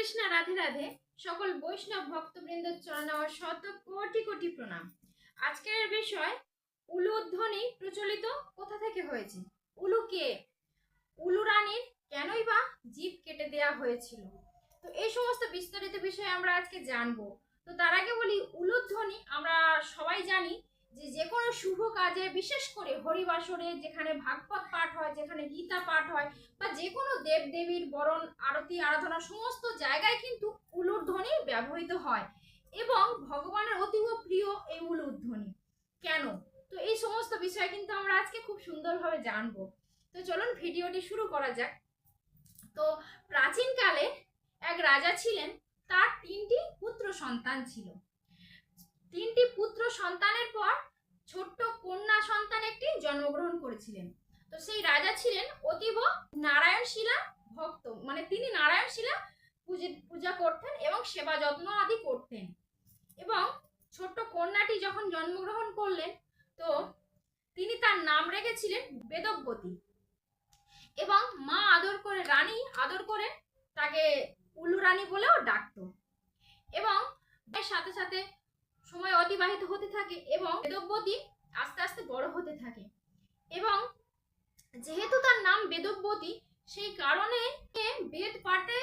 কৃষ্ণ রাধে রাধে। সকল বৈষ্ণব ভক্তবৃন্দ চরণে শত কোটি কোটি প্রণাম। আজকের বিষয় উলুধ্বনি প্রচলিত কোথা থেকে হয়েছে? উলু কে? উলু রানীর কেনই বা জীব কেটে দেয়া হয়েছিল? তো এই সমস্ত বিস্তারিত বিষয়ে আমরা আজকে জানব। তো তার আগে বলি উলুধ্বনি আমরা সবাই জানি যে যে কোনো শুভ কাজে বিশেষ করে হরিবাসরে যেখানে ভাগবত পাঠ হয়, যেখানে গীতা পাঠ হয়, বা যে কোনো দেব দেবীর বরণ, আরতি, আরাধনা সমস্ত জায়গায় কিন্তু উলুর ধ্বনি ব্যবহৃত হয় এবং ভগবানের অতীব প্রিয় এই উলুরধ্বনি কেন? তো এই সমস্ত বিষয় কিন্তু আমরা আজকে খুব সুন্দরভাবে জানব। তো চলুন ভিডিওটি শুরু করা যাক। তো প্রাচীনকালে এক রাজা ছিলেন, তার তিনটি পুত্র সন্তান ছিল। তিনটি পুত্র সন্তানের পর ছোট্ট কন্যা সন্তান একটি জন্মগ্রহণ করেছিলেন। তো সেই রাজা ছিলেন অতীব নারায়ণ শিলা ভক্ত। মানে তিনি নারায়ণ শিলা পূজা করতেন এবং সেবা যত্ন আদি করতেন। এবং ছোট্ট কন্যাটি যখন জন্মগ্রহণ করলেন, তো তিনি তার নাম রেখেছিলেন বেদব্যতী এবং মা আদর করে, রানী আদর করে তাকে উল্লু রানী বলেও ডাকতো। এবং সাথে সাথে সময় অতিবাহিত হতে থাকে এবং বেদব্যতী আস্তে আস্তে বড় হতে থাকে। এবং যেহেতু তার নাম বেদব্যতী সেই কারণে বেদ পাঠে,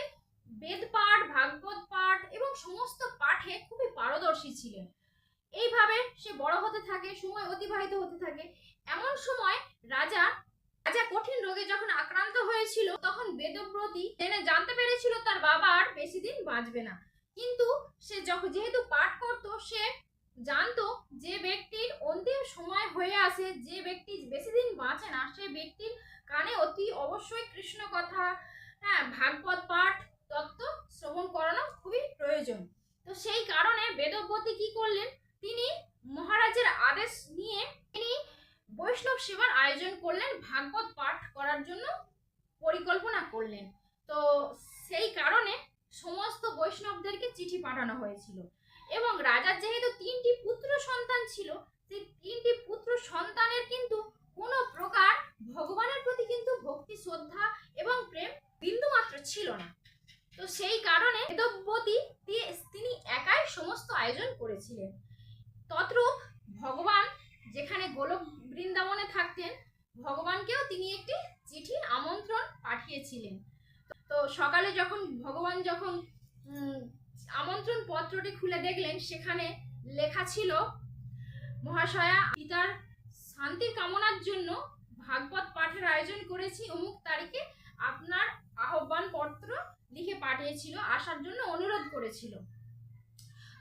বেদ পাঠ, ভাগবত পাঠ এবং সমস্ত পাঠে খুবই পারদর্শী ছিলেন। এইভাবে সে বড় হতে থাকে, সময় অতিবাহিত হতে থাকে। এমন সময় রাজা রাজা কঠিন রোগে যখন আক্রান্ত হয়েছিল, তখন বেদব্রতী জেনে জানতে পেরেছিল তার বাবা আর বেশি দিন বাঁচবে না। কিন্তু সে যখন যেহেতু পাঠ করত, সে জানতো যে ব্যক্তির অন্তিম সময় হয়ে আসে, যে ব্যক্তি বেশি দিন বাঁচে না, সে ব্যক্তির কানে অতি অবশ্যই কৃষ্ণ কথা হ্যাঁ ভাগবত পাঠ, তত্ত্ব শ্রবণ করানো খুবই প্রয়োজন। তো সেই কারণে বেদব্যতী কি করলেন? তিনি মহারাজের আদেশ নিয়ে তিনি বৈষ্ণব সেবার আয়োজন করলেন, ভাগবত পাঠ করার জন্য পরিকল্পনা করলেন। তো সেই কারণে সমস্ত বৈষ্ণবদেরকে চিঠি পাঠানো হয়েছিল। এবং রাজার যেহেতু তিনটি পুত্র সন্তান ছিল সেই তিনটি পুত্র সন্তানের কিন্তু কোনো প্রকার ভগবানের প্রতি কিন্তু ভক্তি শ্রদ্ধা এবং প্রেম বিন্দুমাত্র ছিল না তো সেই কারণে বেদব্যতী তি- তিনি একাই সমস্ত আয়োজন করেছিলেন তদ্রূপ ভগবান যেখানে গোলক বৃন্দাবনে থাকতেন ভগবানকেও তিনি একটি চিঠি আমন্ত্রণ পাঠিয়েছিলেন তো সকালে যখন ভগবান যখন উম, আমন্ত্রণ পত্রটি খুলে দেখলেন সেখানে লেখা ছিল, মহাশয়া, পিতার শান্তির কামনার জন্য ভাগবত পাঠের আয়োজন করেছি। অমুক তারিখে আপনার আহ্বান পত্র লিখে পাঠিয়েছিল, আসার জন্য অনুরোধ করেছিল।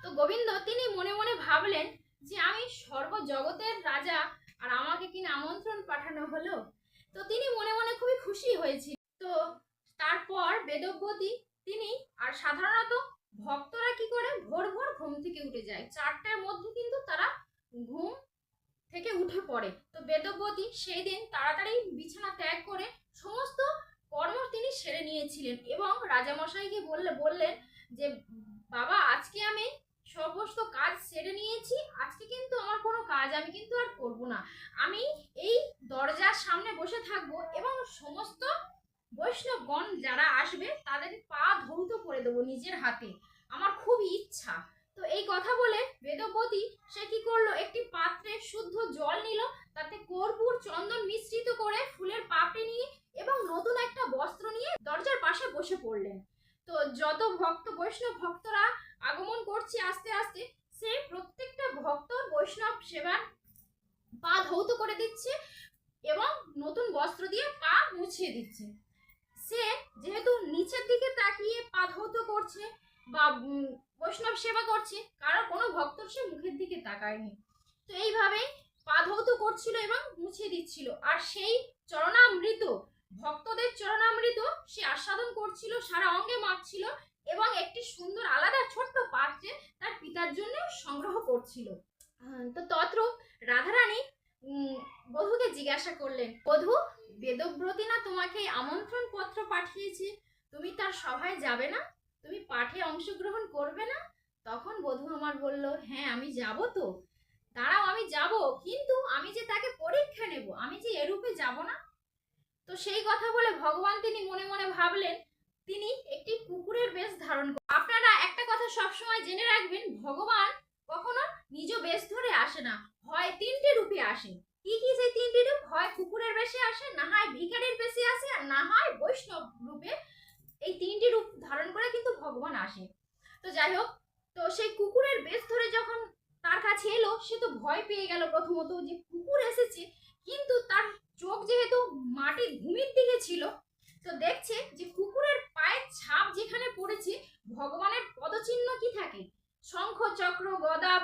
তো গোবিন্দ, তিনি মনে মনে ভাবলেন যে আমি সর্বজগতের রাজা আর আমাকে কিনা আমন্ত্রণ পাঠানো হলো? তো তিনি মনে মনে খুবই খুশি হয়েছিল তো তারপর বেদব্যতী, তিনি আর সাধারণত ভক্তরা কি করে ভোর ভোর ঘুম থেকে উঠে যায়। চারটার মধ্যে কিন্তু তারা ঘুম থেকে উঠে পড়ে। তো বেদব্যতী সেই দিন তাড়াতাড়ি বিছানা ত্যাগ করে সমস্ত কর্ম তিনি সেরে নিয়েছিলেন এবং রাজামশাইকে বললে, বললেন যে, বাবা, আজকে আমি সমস্ত কাজ সেরে নিয়েছি, আজকে কিন্তু আমার কোনো কাজ আমি কিন্তু আর করব না। আমি এই দরজার সামনে বসে থাকব এবং সমস্ত বৈষ্ণবগণ যারা আসবে তাদের পা ধৌত করে দেবো নিজের হাতে। আমার খুব ইচ্ছা। তো এই কথা বলে বেদবতী সে কি করল? একটি পাত্রে শুদ্ধ জল নিল, তাতে কর্পূর চন্দন মিশ্রিত করে ফুলের পাপড়ি নিয়ে এবং নতুন একটা বস্ত্র নিয়ে দরজার পাশে বসে পড়লেন। তো যত ভক্ত বৈষ্ণব ভক্তরা আগমন করছে আস্তে আস্তে, সে প্রত্যেকটা ভক্ত বৈষ্ণব সেবার পা ধৌত করে দিচ্ছে এবং নতুন বস্ত্র দিয়ে পা মুছিয়ে দিচ্ছে। সে যেহেতু নিচের দিকে তাকিয়ে পা ধৌত করছে বা বৈষ্ণব সেবা করছে, কারও কোনো ভক্ত সে মুখের দিকে তাকায়নি। তো এইভাবে পা ধৌত করছিল এবং মুছিয়ে দিচ্ছিল। আর সেই চরণামৃত, ভক্তদের চরণামৃত সে আস্বাদন করছিল, সারা অঙ্গে মাখছিল এবং একটি সুন্দর, আলাদা, ছোট্ট পাত্রে তার পিতার জন্য সংগ্রহ করছিল। তো তত্র রাধারানী বধূকে জিজ্ঞাসা করলেন, বধু, বেদব্রতী না তোমাকে আমন্ত্রণ পত্র পাঠিয়েছে? তুমি তার সভায় যাবে না? তুমি পাঠে অংশগ্রহণ করবে না? তখন বধূ আমার বলল হ্যাঁ আমি যাব তো। দাঁড়াও, আমি যাব, কিন্তু আমি যে তাকে পরীক্ষা নেব, আমি যে এরূপে যাব না? তো সেই কথা বলে ভগবান তিনি মনে মনে ভাবলেন, তিনি একটি কুকুরের বেশ ধারণ আপনারা একটা কথা সবসময় জেনে রাখবেন, ভগবান কখনো নিজ বেশ ধরে আসে না, হয় তিনটে রূপে আসে। কি কি সেই তিনটি রূপ, হয় কুকুরের বেশে আসে, না হয় ভিখারির বেশে আসে, আর না হয় বৈষ্ণব রূপে এই তিনটি রূপ ভগবান আসে। তো যাই হোক, তো সেই কুকুরের বেশ ধরে যখন তার কাছে এলো, সে তো ভয় পেয়ে গেল প্রথমত যে কুকুর এসেছে, কিন্তু তার চোখ যেহেতু মাটির ভূমির দিকে ছিল, তো দেখছে যে কুকুরের পায়ের ছাপ যেখানে পড়েছে, ভগবানের পদচিহ্ন কি থাকে? শঙ্খ, চক্র, গদা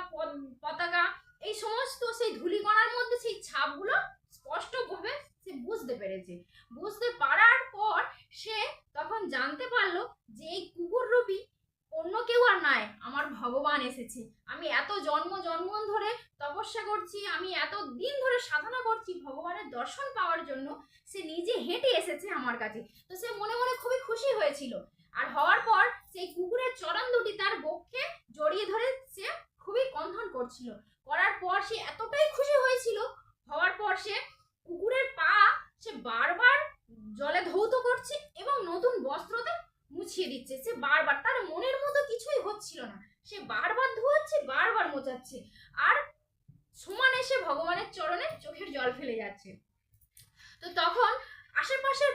পতাকা, এই সমস্ত সেই ধূলিকণার মধ্যে সেই ছাপগুলো স্পষ্টভাবে সে বুঝতে পেরেছে। বুঝতে পর সে তখন জানতে পারল যে এই কুকুর রূপী অন্য কেউ আর নয় আমার ভগবান এসেছে আমি এত জন্ম জন্মন ধরে তপস্যা করছি আমি এত দিন ধরে সাধনা করছি ভগবানের দর্শন পাওয়ার জন্য, সে নিজে হেঁটে এসেছে আমার কাছে। তো সে মনে মনে খুবই খুশি হয়েছিল। আর হওয়ার পর সেই কুকুরের চরণ দুটি তার বক্ষে জড়িয়ে ধরে সে খুবই কন্ধন করছিল। করার পর সে এতটাই খুশি হয়েছিল, হওয়ার পর সে কুকুরের পা সে বারবার জলে ধৌত করছে এবং নতুন বস্ত্রতে মুছিয়ে দিচ্ছে। সে বারবার, তার মনের মতো কিছুই হচ্ছিল না। সে বারবার ধোয়াচ্ছে, বারবার মোচাচ্ছে। সমান এসে ভগবানের চরণে চোখের জল ফেলে যাচ্ছে। তো তখন আশেপাশের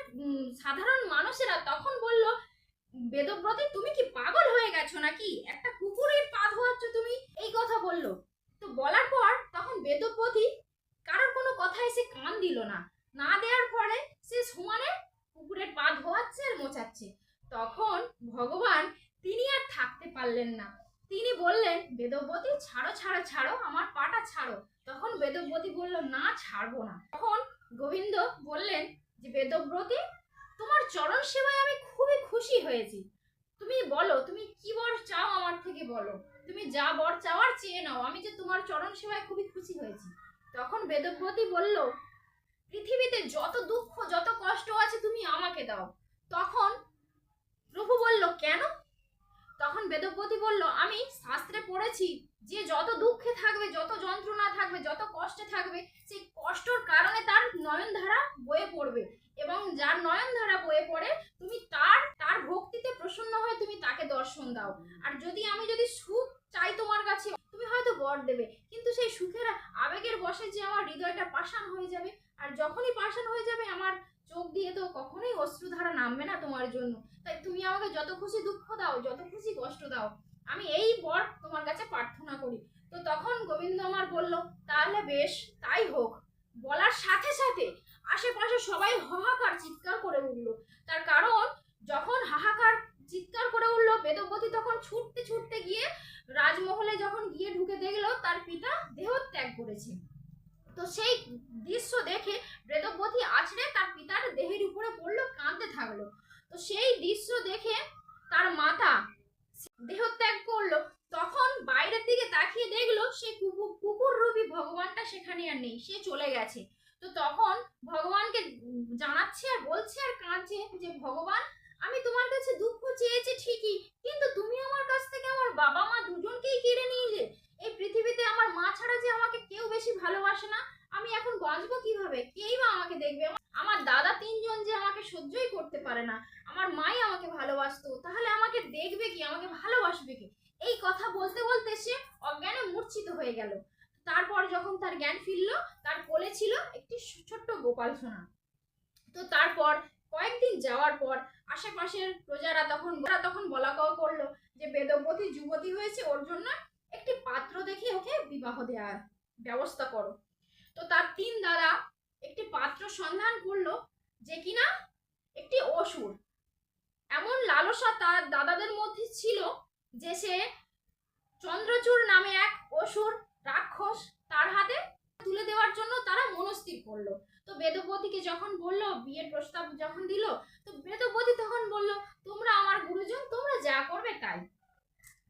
সাধারণ মানুষেরা তখন বলল, বেদব্রতে, তুমি কি পাগল হয়ে গেছো নাকি? একটা কুকুরের পা ধোয়াচ্ছ তুমি? এই কথা বলল। তো বলার পর তখন বেদব্রতী কারোর কোনো কথায় সে কান দিল না। না দেওয়ার পরে সে সমানে কুকুরের পা ধোয়াচ্ছে আর মোচাচ্ছে তখন ভগবান তিনি আর থাকতে পারলেন না। তিনি বললেন বেদব্রতী ছাড়ো ছাড়ো ছাড়ো, আমার পাটা ছাড়ো। তখন বেদব্রতী বলল, না, ছাড়বো না। তখন গোবিন্দ বললেন যে বেদব্রতী তোমার চরণ সেবায় আমি খুবই খুশি হয়েছি। তুমি বলো, তুমি কি বর চাও আমার থেকে বলো? তুমি যা বর চাওয়ার চেয়ে নাও, আমি যে তোমার চরণ সেবায় খুবই খুশি হয়েছি। তখন বেদব্রতী বলল, পৃথিবীতে যত দুঃখ, যত কষ্ট আছে, তুমি আমাকে দাও। তখন প্রভু বলল, কেন? তখন বেদপতি বলল, আমি শাস্ত্রে পড়েছি, যে যত দুঃখে থাকবে, যত যন্ত্রণা থাকবে, যত কষ্টে থাকবে, সেই কষ্টর কারণে তার নয়নধারা বয়ে পড়বে। এবং যার নয়নধারা বয়ে পড়ে, তুমি তার তার ভক্তিতে প্রসন্ন হয়ে তুমি তাকে দর্শন দাও। আর যদি আমি যদি সুখ চাই তোমার কাছে, তুমি হয়তো বর দেবে। কিন্তু সেই সুখের আবেগের বসে যে আমার হৃদয়টা পাষাণ হয়ে যাবে, আর যখনই পাষাণ হয়ে যাবে, আমার চোখ দিয়ে তো কখনোই অশ্রুধারা নামবে না তোমার জন্য। তাই তুমি আমাকে যত খুশি দুঃখ দাও, যত খুশি কষ্ট দাও, আমি এই বর তোমার কাছে প্রার্থনা করি। তো তখন গোবিন্দ আমার বলল, তাহলে বেশ, তাই হোক। বলার সাথে সাথে আশেপাশে সবাই হাহাকার চিৎকার করে উঠল। তার কারণ, যখন হাহাকার চিৎকার করে উঠল বেদবতী তখন ছুটতে ছুটতে গিয়ে রাজমহলে যখন গিয়ে ঢুকে দেখল তার পিতা দেহত্যাগ করেছে তো সেই দৃশ্য দেখে বেদবতী আছড়ে তার পিতার দেহের উপরে পড়ল কাঁদতে থাকল তো সেই দৃশ্য দেখে তার মাতা দেহত্যাগ করল তখন বাইরের দিকে তাকিয়ে দেখল সে কুকুর কুকুর রূপী ভগবানটা সেখানে আর নেই সে চলে গেছে তো তখন ভগবানকে জানাচ্ছে আর আর যে, ভগবান, আমি তোমার কাছে দুঃখ চেয়েছি ঠিকই, কিন্তু তুমি আমার কাছ থেকে আমার বাবা মা দুজনকেই কেড়ে নিয়েলে এই পৃথিবীতে আমার মা ছাড়া যে আমাকে কেউ বেশি ভালোবাসে না, আমি এখন বাঁচবো কীভাবে? কেই বা আমাকে দেখবে? আমার দাদা তিনজন যে আমাকে সহ্যই করতে পারে না, আমার মাই আমাকে ভালোবাসতো, তাহলে আমাকে দেখবে কি? আমাকে ভালোবাসবে কি? এই কথা বলতে বলতে সে অজ্ঞানে মূর্ছিত হয়ে গেল। তারপর যখন তার জ্ঞান ফিরল, তার কোলে ছিল একটি ছোট্ট গোপাল সোনা। তো তারপর কয়েকদিন যাওয়ার পর আশেপাশের প্রজারা তখন তখন বলা করল যে বেদবতী যুবতী হয়েছে, ওর জন্য একটি পাত্র দেখে ওকে বিবাহ দেওয়ার ব্যবস্থা করো। তো তার তিন দাদা একটি পাত্র সন্ধান করল যে কিনা একটি অসুর। এমন লালসা তার দাদাদের মধ্যে ছিল যে সে চন্দ্রচূড় নামে এক অসুর রাক্ষস তার হাতে তুলে দেওয়ার জন্য তারা করল তো বেদবতীকে যখন বলল, বিয়ের প্রস্তাব যখন দিল, তো বেদবতী তখন বলল, তোমরা আমার গুরুজন, তোমরা যা করবে তাই।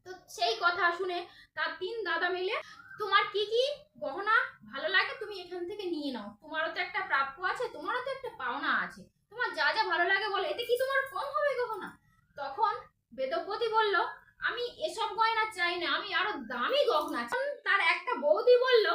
তো সেই কথা শুনে তার তিন দাদা মিলে, তোমার কি কি গহনা ভালো লাগে তুমি এখান থেকে নিয়ে নাও। তোমারও তো একটা প্রাপ্য আছে, তোমারও তো একটা পাওনা আছে। তোমার যা যা ভালো লাগে বলো, এতে কি তোমার কম হবে গহনা? তখন বেদব্যতী বলল, আমি এসব গয়না চাই না, আমি আরও দামি গহনা তার একটা বৌদি বলল,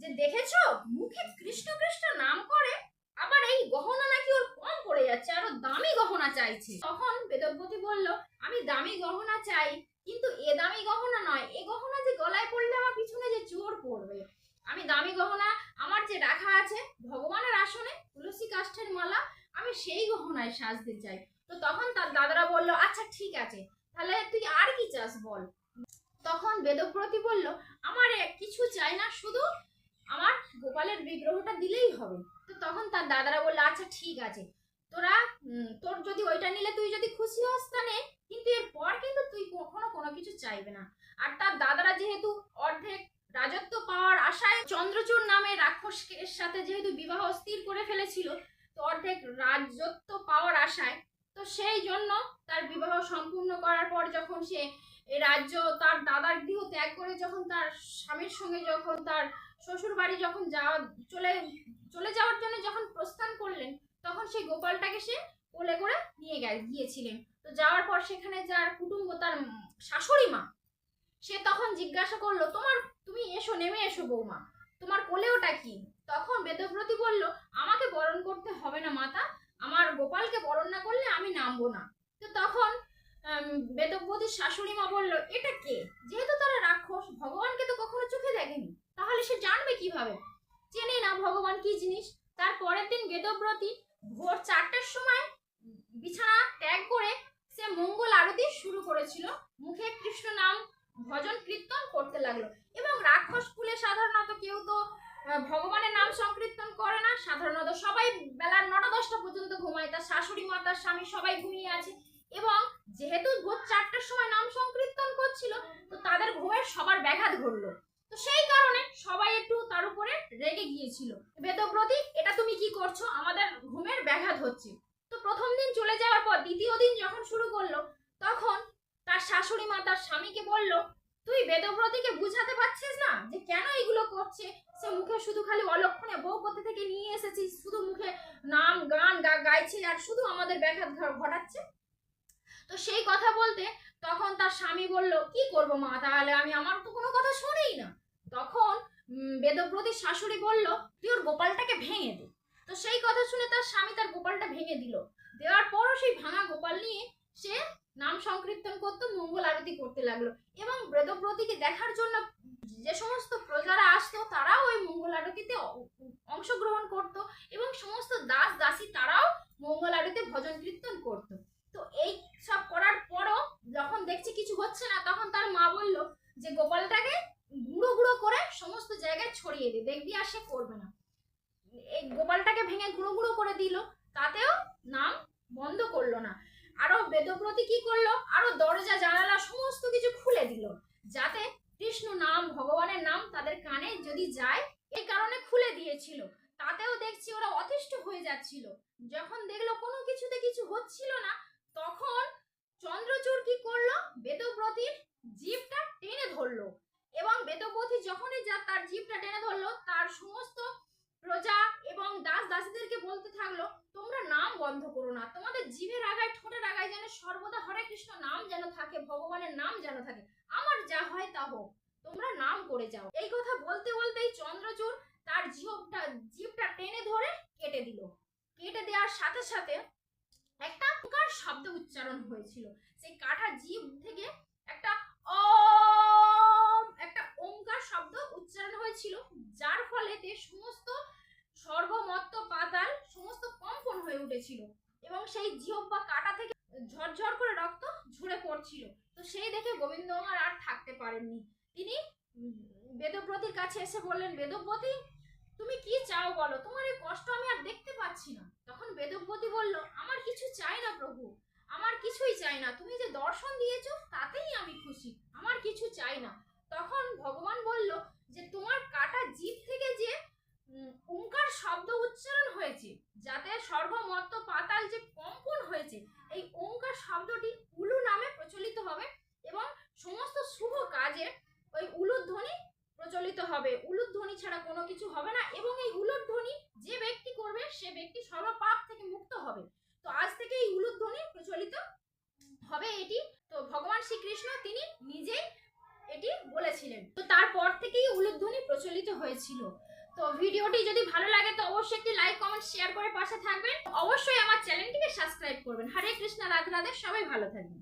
যে দেখেছ, মুখে কৃষ্ণ কৃষ্ণ নাম করে আবার এই গহনা নাকি ওর কম পড়ে যাচ্ছে আরও দামি গহনা চাইছে। তখন বেদব্যতী বলল, আমি দামি গহনা চাই, কিন্তু এ দামি গহনা নয়। এ গহনা যে গলায় পড়লে আমার পিছনে যে চোর পড়বে। আমি দামি গহনা আমার যে রাখা আছে, ভগবানের আসনে তুলসী কাষ্ঠের মালা, আমি সেই গহনায় সাজতে চাই। তো তখন তার দাদারা বলল আচ্ছা ঠিক আছে, তাহলে তুই আর কি চাস বল? তখন বেদব্রতি বলল, আমার কিছু চাই না, শুধু আমার গোপালের বিগ্রহটা দিলেই হবে। তো তখন তার দাদারা বলল আচ্ছা ঠিক আছে, তোরা তোর যদি ওইটা নিলে তুই যদি খুশি হস তা নে কিন্তু এরপর কিন্তু তুই কখনো কোনো কিছু চাইবে না। আর তার দাদারা যেহেতু অর্ধেক রাজত্ব পাওয়ার আশায় চন্দ্রচূড় নামে রাক্ষসের সাথে যেহেতু বিবাহ স্থির করে ফেলেছিল, তো অর্ধেক রাজত্ব পাওয়ার আশায়, তো সেই জন্য তার বিবাহ সম্পূর্ণ করার পর যখন সে রাজ্য তার দাদার গৃহ ত্যাগ করে, যখন তার স্বামীর সঙ্গে যখন তার শ্বশুর বাড়ি যখন যাওয়া, চলে চলে যাওয়ার জন্য যখন প্রস্থান করলেন, তখন সেই গোপালটাকে সে কোলে করে নিয়ে গিয়েছিলেন। তো যাওয়ার পর সেখানে যার কুটুম্ব, তার শাশুড়ি মা, সে তখন জিজ্ঞাসা করল, তোমার, তুমি এসো, নেমে এসো বৌমা, তোমার কোলে ওটা কি? তখন বেদব্রতী বলল, আমাকে বরণ করতে হবে না মাতা, আমার গোপালকে বরণ না করলে আমি নামবো না। তো তখন বেদব্রতীর শাশুড়ি মা বলল, এটা কে? যেহেতু তারা রাক্ষস, ভগবানকে তো কখনো চোখে দেখেনি, তাহলে সে জানবে কীভাবে? চেনে না ভগবান কি জিনিস? তার পরের দিন বেদব্রতী ভোর চারটের সময় বিছানা ত্যাগ করে সে মঙ্গল আরতি শুরু করেছিল। মুখে কৃষ্ণ নাম ভজন কীর্তন করতে লাগল। এবং রাক্ষস কুলে সাধারণত কেউ তো ভগবানের নাম সংকীর্তন করে না। সাধারণত সবাই বেলা নটা দশটা পর্যন্ত ঘুমায়। তার শাশুড়ি মা, তার স্বামী সবাই ঘুমিয়ে আছে। এবং যেহেতু ভোর চারটার সময় নাম সংকীর্তন করছিল, তো তাদের ঘুমের সবার ব্যাঘাত ঘটলো। তো সেই কারণে সবাই একটু তার উপরে রেগে গিয়েছিল। বেদব্রতী, এটা তুমি কি করছ? আমাদের ঘুমের ব্যাঘাত হচ্ছে। দিন চলে যাওয়ার পর দ্বিতীয় দিন যখন শুরু করল, তখন তার শাশুড়ি মা তার স্বামীকে বলল, তুই বেদব্রতীকে বুঝাতে পারছিস না যে কেন এগুলো করছে? সে মুখে শুধু খালি অলক্ষণে বউ কোথা থেকে নিয়ে এসেছিস শুধু মুখে নাম, গান, গা গাইছে আর শুধু আমাদের ব্যাঘাত ঘটাচ্ছে? তো সেই কথা বলতে তখন তার স্বামী বলল, কি করব মা, তাহলে আমি আমার তো কোনো কথা শুনেই না। তখন বেদব্রতীর শাশুড়ি বলল, তুই ওর গোপালটাকে ভেঙে দে। তো সেই কথা শুনে তার স্বামী তার গোপালটা ভেঙে দিল। দেওয়ার পরও সেই ভাঙা গোপাল নিয়ে সে নাম সংকীর্তন করতো, মঙ্গল আরতি করতে লাগল। এবং বেদব্রতীকে দেখার জন্য যে সমস্ত প্রজারা আসতো, তারাও ওই মঙ্গল আরতিতে অংশগ্রহণ করত এবং সমস্ত দাস দাসী তারাও মঙ্গল আরতিতে ভজন কীর্তন করতো। তো এই সব করার পরও যখন দেখছে কিছু হচ্ছে না, তখন তার মা বলল যে, গোপালটাকে গুঁড়ো গুঁড়ো করে সমস্ত জায়গায় ছড়িয়ে দে, দেখবি আর সে করবে না। এই গোপালটাকে ভেঙে গুঁড়ো গুঁড়ো করে দিল, তাতেও নাম বন্ধ করল না আরও বেদব্রতী কি করল আরও দরজা জানালা সমস্ত কিছু খুলে দিল যাতে কৃষ্ণ নাম ভগবানের নাম তাদের কানে যদি যায় এই কারণে খুলে দিয়েছিল তাতেও দেখছি ওরা অতিষ্ঠ হয়ে যাচ্ছিল। যখন দেখল কোনো কিছুতে কিছু হচ্ছিল না, তখন চন্দ্রচূড় কি করল? বেদব্রতীর জিভটা টেনে ধরলো। এবং বেদব্রতী যখনই যা তার জিভটা টেনে ধরলো, তার সমস্ত প্রজা এবং দাস দাসীদেরকে বলতে থাকল, তোমরা নাম বন্ধ করো না। তোমাদের জিভের আগায়, ঠোঁটের আগায় যেন সর্বদা হরে কৃষ্ণ নাম যেন থাকে, ভগবানের নাম যেন থাকে। আমার যা হয় তা হোক। তোমরা নাম করে যাও। এই কথা বলতে বলতেই চন্দ্রচূড় তার জিভটা জিভটা টেনে ধরে কেটে দিল কেটে দেওয়ার সাথে সাথে একটা ওঙ্কার শব্দ উচ্চারণ হয়েছিল। সেই কাটা জিভ থেকে একটা অম, একটা ওঙ্কার শব্দ উচ্চারণ হয়েছিল, যার ফলে তে সমস্ত সর্বমত্ত পাতাল, সমস্ত কম্পন হয়ে উঠেছিল এবং সেই জিহ্ব বা কাটা থেকে ঝরঝর করে রক্ত ঝরে পড়ছিল। তো সেই দেখে গোবিন্দ আর থাকতে পারেননি। তিনি বেদব্রতীর কাছে এসে বললেন, বেদব্রতী তুমি কি চাও বলো? তোমার এই কষ্ট আমি আর দেখতে পাচ্ছি না। তখন বেদব্রতী বলল, আমার কিছু চাই না প্রভু, আমার কিছুই চাই না। তুমি যে দর্শন দিয়েছ, তাতেই আমি খুশি, আমার কিছু চাই না। তখন ভগবান বলল যে, তোমার কাটা জিভ থেকে যে ওঙ্কার শব্দ উচ্চারণ হয়েছে, যাতে সর্বমত্ত পাতাল যে কম্পন হয়েছে, এই ওঙ্কার শব্দটি উলু নামে প্রচলিত হবে এবং সমস্ত শুভ কাজে ওই উলুর ধ্বনি প্রচলিত হবে। ছাড়া কোনো কিছু হবে না এবং এই উলুর ধ্বনি যে ব্যক্তি করবে, সে ব্যক্তি সর্বপাপ থেকে মুক্ত হবে। তো আজ থেকে এই উলুর ধ্বনি প্রচলিত হবে এটি। তো ভগবান শ্রীকৃষ্ণ তিনি নিজেই এটি বলেছিলেন। তো তারপর থেকেই উলুধ্বনি প্রচলিত হয়েছিল। তো ভিডিওটি যদি ভালো লাগে তো অবশ্যই একটি লাইক, কমেন্ট, শেয়ার করে পাশে থাকবেন। অবশ্যই আমার চ্যানেলটিকে সাবস্ক্রাইব করবেন। হরে কৃষ্ণ, রাধে রাধে, সবাই ভালো থাকবেন।